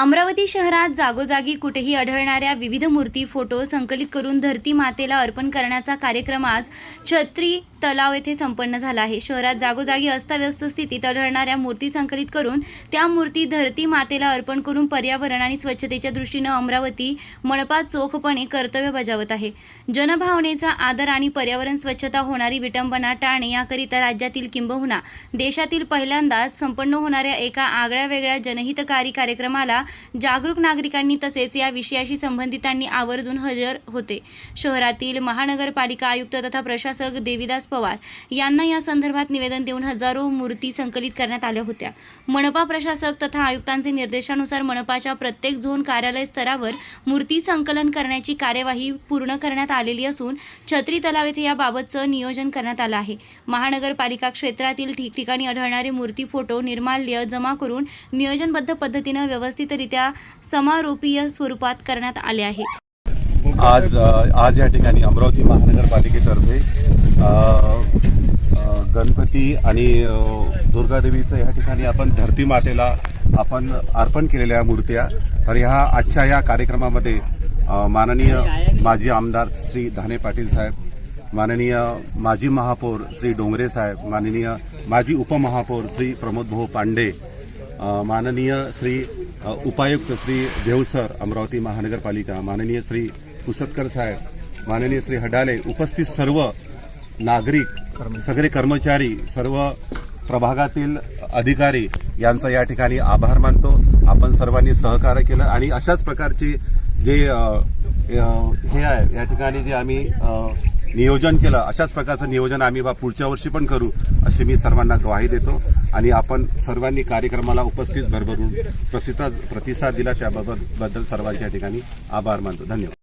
अमरावती शहरात जागोजागी कुठेही आढळणाऱ्या विविध मूर्ती फोटो संकलित करून धरती मातेला अर्पण करण्याचा कार्यक्रम आज छत्री तलाव येथे संपन्न झाला आहे. शहरात जागोजागी अस्ताव्यस्त स्थितीत आढळणाऱ्या मूर्ती संकलित करून त्या मूर्ती धरती मातेला अर्पण करून पर्यावरण आणि स्वच्छतेच्या दृष्टीनं अमरावती मनपा चोखपणे कर्तव्य बजावत आहे. जनभावनेचा आदर आणि पर्यावरण स्वच्छता होणारी विटंबना टाळणे याकरिता राज्यातील किंबहुना देशातील पहिल्यांदाच संपन्न होणाऱ्या एका आगळ्या वेगळ्या जनहितकारी कार्यक्रमाला जागरूक नागरिकांनी तसेच या विषयाशी संबंधितांनी आवर्जून हजर होते. शहरातील महानगरपालिका आयुक्त तथा प्रशासक देविदास पवार यांना या संदर्भात निवेदन देऊन हजारो मूर्ती संकलित करण्यात आल्या होत्या. मनपा प्रशासक तथा आयुक्तांचे निर्देशानुसार मनपाच्या प्रत्येक झोन कार्यालय स्तरावर मूर्ती संकलन करण्याची कार्यवाही पूर्ण करण्यात आलेली असून छत्री तलाव येथे याबाबतचं नियोजन करण्यात आलं आहे. महानगरपालिका क्षेत्रातील ठिकठिकाणी आढळणारे मूर्ती फोटो निर्माल्य जमा करून नियोजनबद्ध पद्धतीनं व्यवस्थित व्यवस्थितरित्या समारोपीय स्वरूपात करण्यात आले आहे. आज आज या ठिकाणी अमरावती महानगरपालिकेतर्फे गणपती आणि दुर्गादेवीचं या ठिकाणी आपण धरती मातेला आपण अर्पण केलेल्या मूर्त्या. तर ह्या आजच्या या कार्यक्रमामध्ये माननीय माजी आमदार श्री धाने पाटील साहेब माननीय माजी महापौर श्री डोंगरे साहेब माननीय माजी उपमहापौर श्री प्रमोद भाऊ पांडे माननीय श्री उपायुक्त श्री देवसर अमरावती महानगरपालिका माननीय श्री पुसतकर साहेब माननीय श्री हडाले उपस्थित सर्व नागरिक सगळे कर्मचारी सर्व प्रभागातील अधिकारी यांचा या ठिकाणी आभार मानतो. आपण सर्वांनी सहकार्य केलं आणि अशाच प्रकारचे जे हे आहे या ठिकाणी जे आम्ही नियोजन केलं अशाच प्रकारचं नियोजन आम्ही बा पुढच्या वर्षी पण करू अशी मी सर्वांना ग्वाही देतो. आणि आपण सर्वांनी कार्यक्रमाला उपस्थित भरभरून प्रसिद्ध प्रतिसाद दिला त्याबाबत बद्दल सर्वांच्या ठिकाणी आभार मानतो. धन्यवाद.